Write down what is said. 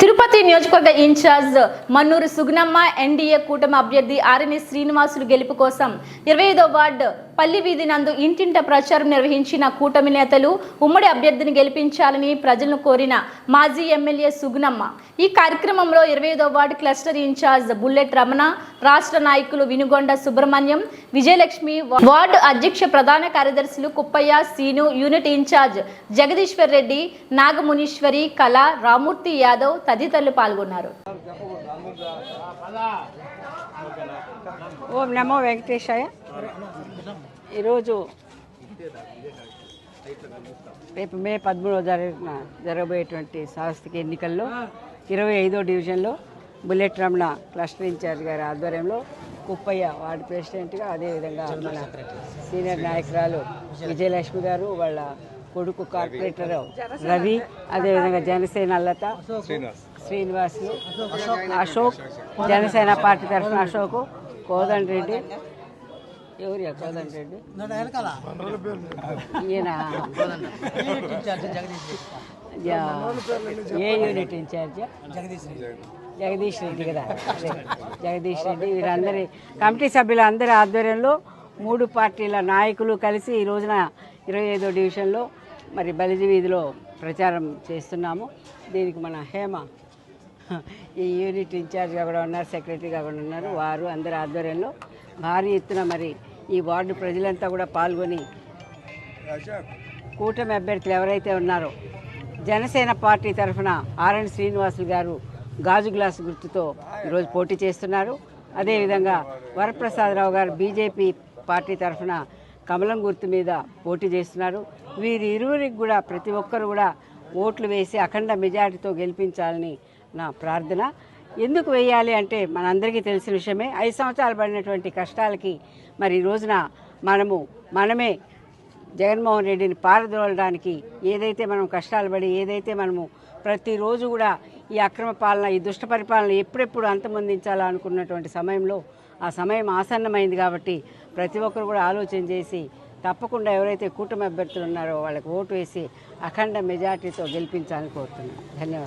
తిరుపతి నియోజకవర్గ incharge Mannur Sugunamma NDA కూటమి అభ్యర్థి ఆర్ఎన్ శ్రీనివాసులు గెలుపు కోసం ఇరవై ఐదో వార్డు పల్లి వీధి నందు ఇంటింట ప్రచారం నిర్వహించిన కూటమి నేతలు ఉమ్మడి అభ్యర్థిని గెలిపించాలని ప్రజలను కోరిన మాజీ ఎమ్మెల్యే సుగుణమ్మ. ఈ కార్యక్రమంలో ఇరవై ఐదో ward cluster in-charge bullet Ramana రాష్ట్ర నాయకులు వినుగొండ సుబ్రహ్మణ్యం విజయలక్ష్మి వార్డు అధ్యక్ష ప్రధాన కార్యదర్శులు కుప్పయ్య సీను యూనిట్ ఇన్ఛార్జ్ జగదీశ్వర్ రెడ్డి నాగమునీశ్వరి కళ రామూర్తి యాదవ్ తదితరులు పాల్గొన్నారు. ఓం నమో వెంకటేశాయ. ఈరోజు రేపు మే పదమూడవ జరిగిన జరగబోయేటువంటి సాంస్థిక ఎన్నికల్లో ఇరవై ఐదో డివిజన్లో బుల్లెట్ రమణ క్లస్టర్ ఇన్ఛార్జ్ గారి ఆధ్వర్యంలో కుప్పయ్య వార్డు ప్రెసిడెంట్గా అదేవిధంగా మన సీనియర్ నాయకురాలు విజయలక్ష్మి గారు వాళ్ళ కొడుకు కార్పొరేటర్ రవి అదేవిధంగా జనసేన లత శ్రీనివాసులు అశోక్ జనసేన పార్టీ తరఫున అశోక్ కోదండ్ రెడ్డి. ఎవరు కోదండ్ రెడ్డి. ఈయన ఏ యూనిట్ ఇన్ఛార్జ్? జగదీష్ రెడ్డి కదా. జగదీష్ రెడ్డి వీరందరి కమిటీ సభ్యుల అందరి ఆధ్వర్యంలో మూడు పార్టీల నాయకులు కలిసి ఈ రోజున ఇరవై ఐదో డివిజన్లో మరి బలిజీ వీధిలో ప్రచారం చేస్తున్నాము. దీనికి మన హేమ ఈ యూనిట్ ఇన్ఛార్జ్గా కూడా ఉన్నారు సెక్రటరీగా కూడా ఉన్నారు. వారు అందరి ఆధ్వర్యంలో భారీ ఎత్తున మరి ఈ వార్డు ప్రజలంతా కూడా పాల్గొని కూటమి అభ్యర్థులు ఎవరైతే ఉన్నారో జనసేన పార్టీ తరఫున ఆర్ఎన్ శ్రీనివాసులు గారు గాజు గ్లాసు గుర్తుతో ఈరోజు పోటీ చేస్తున్నారు. అదేవిధంగా వరప్రసాదరావు గారు బీజేపీ పార్టీ తరఫున కమలం గుర్తు మీద పోటీ చేస్తున్నారు. వీరి ఇరువురికి కూడా ప్రతి ఒక్కరు కూడా ఓట్లు వేసి అఖండ మెజారిటీతో గెలిపించాలని నా ప్రార్థన. ఎందుకు వేయాలి అంటే మనందరికీ తెలిసిన విషయమే. ఐదు సంవత్సరాలు పడినటువంటి కష్టాలకి మరి ఈ రోజున మనము మనమే జగన్మోహన్ రెడ్డిని పారదోలడానికి ఏదైతే మనం కష్టాలు పడి ఏదైతే మనము ప్రతిరోజు కూడా ఈ అక్రమ పాలన ఈ దుష్ట పరిపాలన ఎప్పుడెప్పుడు అంతమొందించాలా అనుకున్నటువంటి సమయంలో ఆ సమయం ఆసన్నమైంది కాబట్టి ప్రతి ఒక్కరు కూడా ఆలోచన చేసి తప్పకుండా ఎవరైతే కూటమి అభ్యర్థులు ఉన్నారో వాళ్ళకి ఓటు వేసి అఖండ మెజార్టీతో గెలిపించాలని కోరుతున్నాను. ధన్యవాదాలు.